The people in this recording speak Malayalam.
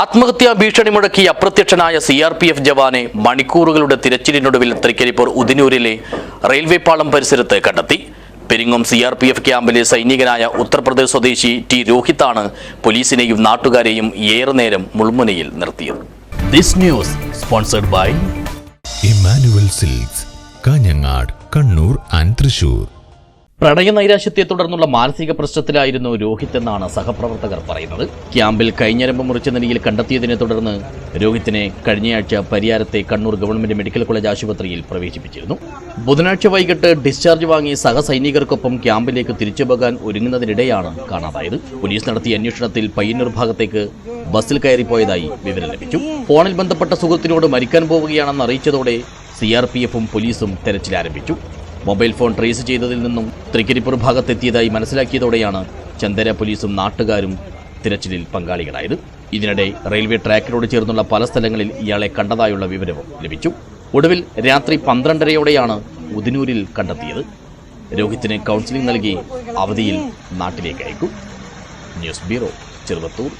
ആത്മഹത്യാ ഭീഷണി മുഴക്കി അപ്രത്യക്ഷനായ സി ആർ പി എഫ് ജവാനെ മണിക്കൂറുകളുടെ തിരച്ചിലിനൊടുവിൽ തൃക്കരിപ്പൂർ ഉദിനൂരിലെ റെയിൽവേ പാളം പരിസരത്ത് കണ്ടെത്തി. പെരിങ്ങും സി ആർ പി എഫ് ക്യാമ്പിലെ സൈനികനായ ഉത്തർപ്രദേശ് സ്വദേശി ടി രോഹിത്താണ് പോലീസിനെയും നാട്ടുകാരെയും ഏറെ നേരം മുൾമുനയിൽ നിർത്തിയത്. This news sponsored by silks Kanhangad Kannur and Thrissur പ്രണയ നൈരാശ്യത്തെ തുടർന്നുള്ള മാനസിക പ്രശ്നത്തിലായിരുന്നു രോഹിത് എന്നാണ് സഹപ്രവർത്തകർ പറയുന്നത്. ക്യാമ്പിൽ കൈഞ്ഞരമ്പ് മുറിച്ച നിലയിൽ കണ്ടെത്തിയതിനെ തുടർന്ന് രോഹിത്തിനെ കഴിഞ്ഞയാഴ്ച പരിയാരത്തെ കണ്ണൂർ ഗവൺമെന്റ് മെഡിക്കൽ കോളേജ് ആശുപത്രിയിൽ പ്രവേശിപ്പിച്ചിരുന്നു. ബുധനാഴ്ച വൈകിട്ട് ഡിസ്ചാർജ് വാങ്ങി സഹസൈനികർക്കൊപ്പം ക്യാമ്പിലേക്ക് തിരിച്ചു പോകാൻ ഒരുങ്ങുന്നതിനിടെയാണ് കാണാതായത്. പോലീസ് നടത്തിയ അന്വേഷണത്തിൽ പയ്യന്നൂർ ഭാഗത്തേക്ക് ബസ്സിൽ കയറിപ്പോയതായി വിവരം ലഭിച്ചു. ഫോണിൽ ബന്ധപ്പെട്ട സുഹൃത്തിനോട് മരിക്കാൻ പോവുകയാണെന്ന് അറിയിച്ചതോടെ സി ആർ പി എഫും പോലീസും തെരച്ചിൽ ആരംഭിച്ചു. മൊബൈൽ ഫോൺ ട്രേസ് ചെയ്തതിൽ നിന്നും തൃക്കരിപ്പൂർ ഭാഗത്തെത്തിയതായി മനസ്സിലാക്കിയതോടെയാണ് ചന്ദര പോലീസും നാട്ടുകാരും തിരച്ചിലിൽ പങ്കാളികളായത്. ഇതിനിടെ റെയിൽവേ ട്രാക്കിനോട് ചേർന്നുള്ള പല സ്ഥലങ്ങളിൽ ഇയാളെ കണ്ടതായുള്ള വിവരവും ലഭിച്ചു. ഒടുവിൽ രാത്രി പന്ത്രണ്ടരയോടെയാണ് ഉദിനൂരിൽ കണ്ടെത്തിയത്. രോഹിത്തിന് കൗൺസിലിംഗ് നൽകി അവധിയിൽ നാട്ടിലേക്ക് അയക്കും. News bureau Cheruvathur.